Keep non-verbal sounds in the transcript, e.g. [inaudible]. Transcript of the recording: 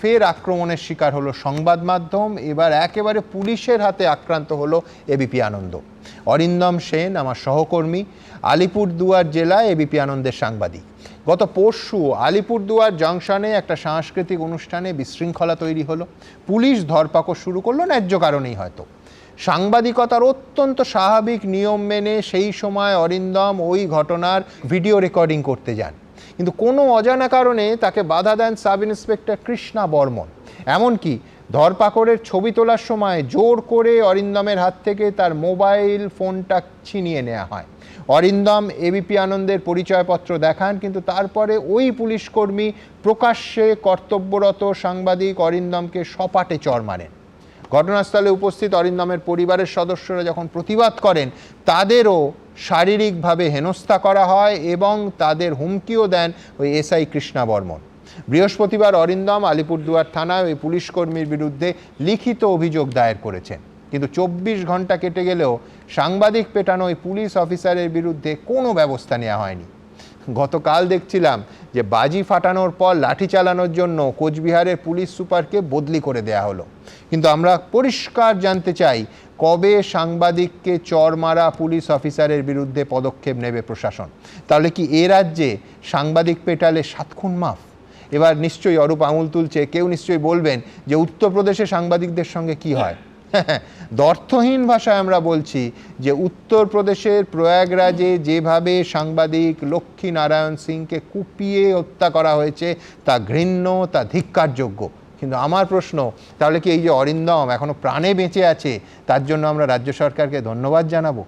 ফের আক্রমণের শিকার হলো সংবাদ মাধ্যম। এবার একেবারে পুলিশের হাতে আক্রান্ত হলো এবিপি আনন্দ। অরিন্দম সেন, আমার সহকর্মী, আলিপুরদুয়ার জেলায় এবিপি আনন্দের সাংবাদিক। গত পরশু আলিপুরদুয়ার জংশনে একটা সাংস্কৃতিক অনুষ্ঠানে বিশৃঙ্খলা তৈরি হলো। পুলিশ ধরপাকড় শুরু করল, ন্যায্য কারণেই হয়তো। সাংবাদিকতার অত্যন্ত স্বাভাবিক নিয়ম মেনে সেই সময় অরিন্দম ওই ঘটনার ভিডিও রেকর্ডিং করতে যান। কিন্তু কোনো অজানা কারণে তাকে বাধা দেন সাব ইন্সপেক্টর কৃষ্ণা বর্মন। এমনকি ধরপাকড়ের ছবি তোলার সময় জোর করে অরিন্দমের হাত থেকে তার মোবাইল ফোনটা ছিনিয়ে নেওয়া হয়। অরিন্দম এবিপি আনন্দের পরিচয়পত্র দেখান, কিন্তু তারপরে ওই পুলিশকর্মী প্রকাশ্যে কর্তব্যরত সাংবাদিক অরিন্দমকে সপাটে চর মারেন। ঘটনাস্থলে উপস্থিত অরিন্দমের পরিবারের সদস্যরা যখন প্রতিবাদ করেন, তাদেরও শারীরিকভাবে হেনস্থা করা হয় এবং তাদের হুমকিও দেন ওই এসআই কৃষ্ণা বর্মন বৃহস্পতিবার অরিন্দম আলিপুরদুয়ার থানায় ওই পুলিশকর্মীর বিরুদ্ধে লিখিত অভিযোগ দায়ের করেছেন। কিন্তু চব্বিশ ঘণ্টা কেটে গেলেও সাংবাদিক পেটানো ওই পুলিশ অফিসারের বিরুদ্ধে কোনো ব্যবস্থা নেওয়া হয়নি। গতকাল দেখছিলাম যে বাজি ফাটানোর পর লাঠি চালানোর জন্য কোচবিহারের পুলিশ সুপারকে বদলি করে দেয়া হলো। কিন্তু আমরা পরিষ্কার জানতে চাই, কবে সাংবাদিককে চর মারা পুলিশ অফিসারের বিরুদ্ধে পদক্ষেপ নেবে প্রশাসন? তাহলে কি এ রাজ্যে সাংবাদিক পেটালে সাতক্ষণ মাফ? এবার নিশ্চয়ই অরূপ আঙুল তুলছে, কেউ নিশ্চয়ই বলবেন যে উত্তরপ্রদেশে সাংবাদিকদের সঙ্গে কি হয়? [laughs] দর্থহীন ভাষায় আমরা বলছি যে উত্তরপ্রদেশের প্রয়াগরাজে যেভাবে সাংবাদিক লক্ষ্মী নারায়ণ সিংকে কুপিয়ে হত্যা করা হয়েছে, তা ঘৃণ্য, তা ধিক্কারযোগ্য। কিন্তু আমার প্রশ্ন, তাহলে কি এই যে অরিন্দম এখনও প্রাণে বেঁচে আছে, তার জন্য আমরা রাজ্য সরকারকে ধন্যবাদ জানাব?